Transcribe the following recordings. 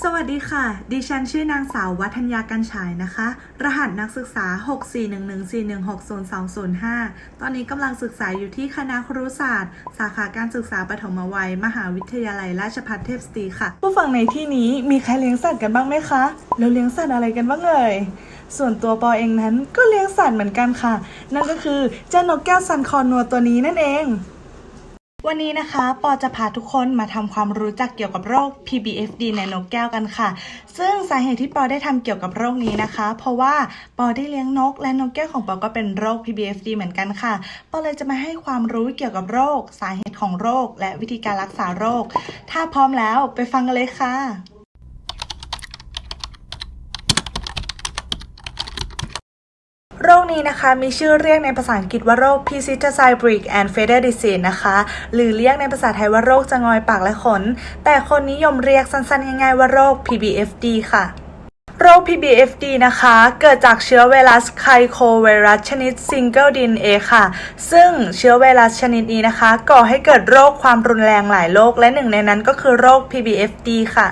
สวัสดีค่ะ ดิฉันชื่อนางสาววัฒนยากันฉายนะคะ รหัสนักศึกษา 64114160205 ตอนนี้กำลังศึกษาอยู่ที่คณะครุศาสตร์ สาขาการศึกษาปฐมวัย มหาวิทยาลัยราชภัฏเทพสตรีค่ะ ผู้ฟังในที่นี้มีใครเลี้ยงสัตว์กันบ้างไหมคะ แล้วเลี้ยงสัตว์อะไรกันบ้างเอ่ย ส่วนตัวปอเองนั้นก็เลี้ยงสัตว์เหมือนกันค่ะ นั่นก็คือเจ้านกแก้วซันคอนัวตัวนี้นั่นเอง วันนี้นะคะปอจะพาทุกคนมาทำความรู้จักเกี่ยวกับโรค PBFD ในนกแก้วกันค่ะ ซึ่งสาเหตุที่ปอได้ทำเกี่ยวกับโรคนี้นะคะ เพราะว่าปอได้เลี้ยงนก และนกแก้วของปอก็เป็นโรค PBFD เหมือนกันค่ะปอเลยจะมาให้ความรู้เกี่ยวกับโรค สาเหตุของโรค และวิธีการรักษาโรค ถ้าพร้อมแล้วไปฟังกันเลยค่ะ โรคนี้นะคะมีชื่อเรียกในภาษาอังกฤษว่าโรค p i s i t a c y b r i c and Feather Disease นะคะ หรือเรียกในภาษาไทยว่าโรคจะงอยปากและขน แต่คนนิยมเรียกสั้นๆ ง่ายๆว่าโรค PBFD ค่ะโรค PBFD นะคะ เกิดจากเชื้อไวรัสไคโคไวรัสชนิด Single DNA ค่ะ ซึ่งเชื้อไวรัสชนิดนี้นะคะ ก่อให้เกิดโรคความรุนแรงหลายโรคและหนึ่งในนั้นก็คือโรค PBFD ค่ะ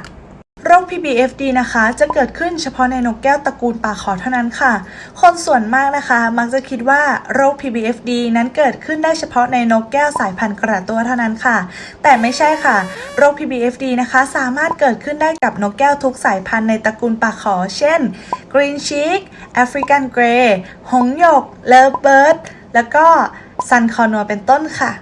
โรค PBFD นะคะ จะเกิดขึ้นเฉพาะในนกแก้วตระกูลปากขอเท่านั้นค่ะ คนส่วนมากนะคะ มักจะคิดว่าโรค PBFD นั้นเกิดขึ้นได้เฉพาะในนกแก้วสายพันธุ์กระตัวเท่านั้นค่ะ แต่ไม่ใช่ค่ะ โรค PBFD นะคะ สามารถเกิดขึ้นได้กับนกแก้วทุกสายพันธุ์ในตระกูลปากขอ เช่น Green Cheek African Grey หงหยก Lovebird แล้วก็ Sun Cornua เป็นต้นค่ะ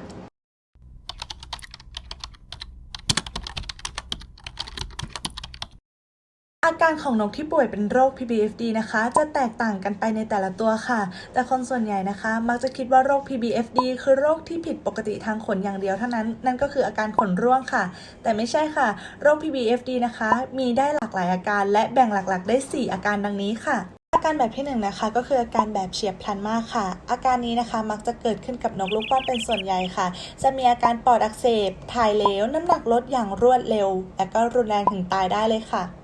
อาการ ของนกที่ป่วยเป็นโรค PBFD นะคะ จะแตกต่างกันไปในแต่ละตัวค่ะ แต่คนส่วนใหญ่นะคะ มักจะคิดว่าโรค PBFD คือโรคที่ผิดปกติทางขนอย่างเดียวเท่านั้น นั่นก็คืออาการขนร่วงค่ะ แต่ไม่ใช่ค่ะ โรค PBFD นะคะ มีได้หลากหลายอาการ และแบ่งหลักๆ ได้ 4 อาการดังนี้ค่ะอาการแบบที่หนึ่งนะคะก็คืออาการแบบเฉียบพลันมากค่ะ อาการนี้นะคะมักจะเกิดขึ้นกับนกลูกป้อนเป็นส่วนใหญ่ค่ะ จะมีอาการปอดอักเสบถ่ายเหลวน้ำหนักลดอย่างรวดเร็ว และก็รุนแรงถึงตายได้เลยค่ะ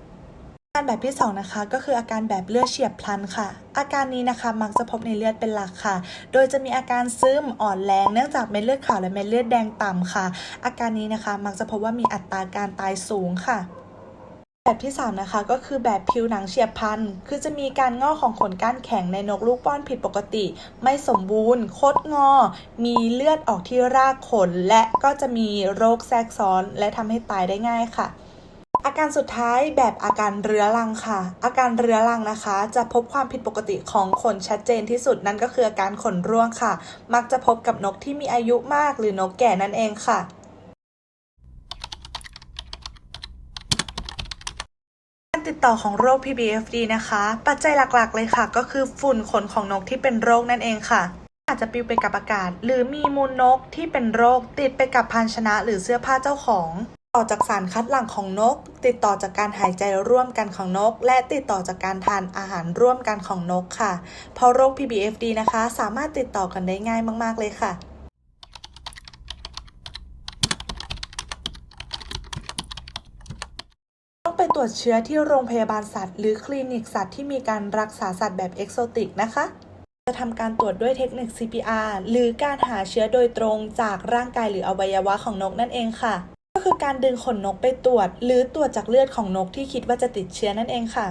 อาการแบบที่2นะคะก็คืออาการแบบเลือดเฉียบพลันค่ะ อาการนี้นะคะมักจะพบในเลือดเป็นหลักค่ะ โดยจะมีอาการซึมอ่อนแรงเนื่องจากเม็ดเลือดขาวและเม็ดเลือดแดงต่ำค่ะ อาการนี้นะคะมักจะพบว่ามีอัตราการตายสูงค่ะแบบที่ 3 นะคะก็คือแบบผิวหนังเฉียบพลัน คือจะมีการงอกของขนก้านแข็งในนกลูกป้อนผิดปกติ ไม่สมบูรณ์ คดงอ มีเลือดออกที่รากขน และก็จะมีโรคแทรกซ้อน และทำให้ตายได้ง่ายค่ะ อาการสุดท้ายแบบอาการเรื้อรังค่ะ อาการเรื้อรังนะคะ จะพบความผิดปกติของขนชัดเจนที่สุดนั่นก็คืออาการขนร่วงค่ะ มักจะพบกับนกที่มีอายุมากหรือนกแก่นั่นเองค่ะการติดต่อของโรค PBFD นะคะ ปัจจัยหลักๆ เลยค่ะ ก็คือฝุ่นขนของนกที่เป็นโรคนั่นเองค่ะ อาจจะปลิวไปกับอากาศ หรือมีมูลนกที่เป็นโรคติดไปกับภาชนะหรือเสื้อผ้าเจ้าของ ต่อจากสารคัดหลั่งของนก ติดต่อจากการหายใจร่วมกันของนก และติดต่อจากการทานอาหารร่วมกันของนกค่ะ เพราะโรค PBFD นะคะ สามารถติดต่อกันได้ง่ายมาก ๆ เลยค่ะต้องไปตรวจเชื้อที่โรงพยาบาลสัตว์ หรือคลินิกสัตว์ที่มีการรักษาสัตว์แบบเอกโซติกนะคะจะทำการตรวจด้วยเทคนิค CPR หรือการหาเชื้อโดยตรงจากร่างกายหรืออวัยวะของนกนั่นเองค่ะ คือการดึงขนนกไปตรวจ หรือตรวจจากเลือดของนกที่คิดว่าจะติดเชื้อนั่นเองค่ะ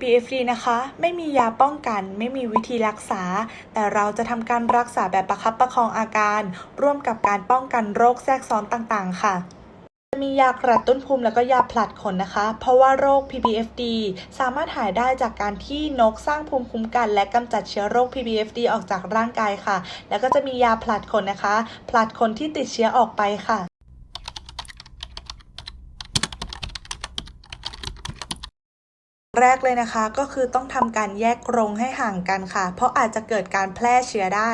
BFD นะคะ ไม่มียาป้องกัน ไม่มีวิธีรักษา แต่เราจะทำการรักษาแบบประคับประคองอาการ ร่วมกับการป้องกันโรคแทรกซ้อนต่างๆ ค่ะ มียากระตุ้นภูมิแล้วก็ยาผลัดขนนะคะ เพราะว่าโรค PBFD สามารถหายได้จากการที่นกสร้างภูมิคุ้มกัน และกำจัดเชื้อโรค PBFD ออกจากร่างกายค่ะ แล้วก็จะมียาผลัดขนนะคะ ผลัดขนที่ติดเชื้อออกไปค่ะแรกเลยนะคะก็คือต้องทำการแยกกรงให้ห่างกันค่ะ เพราะอาจจะเกิดการแพร่เชื้อได้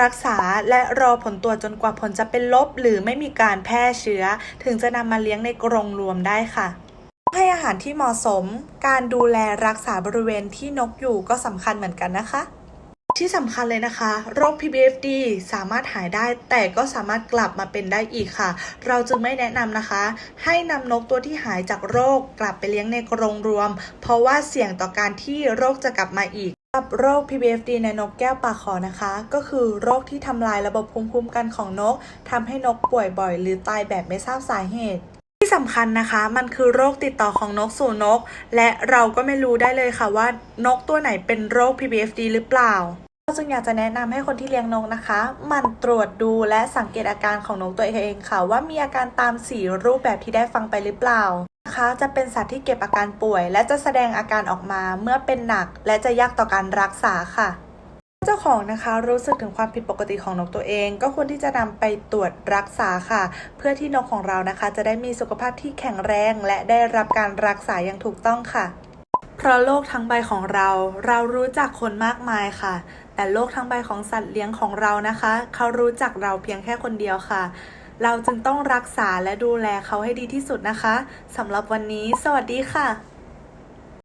รักษาและรอผลตรวจจนกว่าผลจะเป็นลบ หรือไม่มีการแพร่เชื้อ ถึงจะนำมาเลี้ยงในกรงรวมได้ค่ะให้อาหารที่เหมาะสม การดูแลรักษาบริเวณที่นกอยู่ก็สำคัญเหมือนกันนะคะ ที่สำคัญเลยนะคะ โรค PBFD สามารถหายได้แต่ก็สามารถกลับมาเป็นได้อีกค่ะ เราจึงไม่แนะนำนะคะ ให้นำนกตัวที่หายจากโรคกลับไปเลี้ยงในกรงรวม เพราะว่าเสี่ยงต่อการที่โรคจะกลับมาอีก กับโรค PBFD ในนกแก้วปากขอนะคะ ก็คือโรคที่ทำลายระบบภูมิคุ้มกันของนกทำให้นกป่วยบ่อย หรือตายแบบไม่ทราบสาเหตุ ที่สำคัญนะคะ มันคือโรคติดต่อของนกสู่นก และเราก็ไม่รู้ได้เลยค่ะว่านกตัวไหนเป็นโรค PBFD หรือเปล่าเราจึงอยากจะแนะนำให้คนที่เลี้ยงนกนะคะมันตรวจดูและสังเกตอาการของนกตัวเองค่ะ ว่ามีอาการตามสีรูปแบบที่ได้ฟังไปหรือเปล่า นะคะ จะเป็นสัตว์ที่เก็บอาการป่วย และจะแสดงอาการออกมาเมื่อเป็นหนัก และจะยากต่อการรักษาค่ะ เจ้าของนะคะรู้สึกถึงความผิดปกติของนกตัวเอง ก็ควรที่จะนำไปตรวจรักษาค่ะ เพื่อที่นกของเรานะคะ จะได้มีสุขภาพที่แข็งแรง และได้รับการรักษาอย่างถูกต้องค่ะเพราะโลกทั้งใบของเรา เรารู้จักคนมากมายค่ะ แต่โลกทั้งใบของสัตว์เลี้ยงของเรานะคะ เขารู้จักเราเพียงแค่คนเดียวค่ะ เราจึงต้องรักษาและดูแลเขาให้ดีที่สุดนะคะสำหรับวันนี้ สวัสดีค่ะ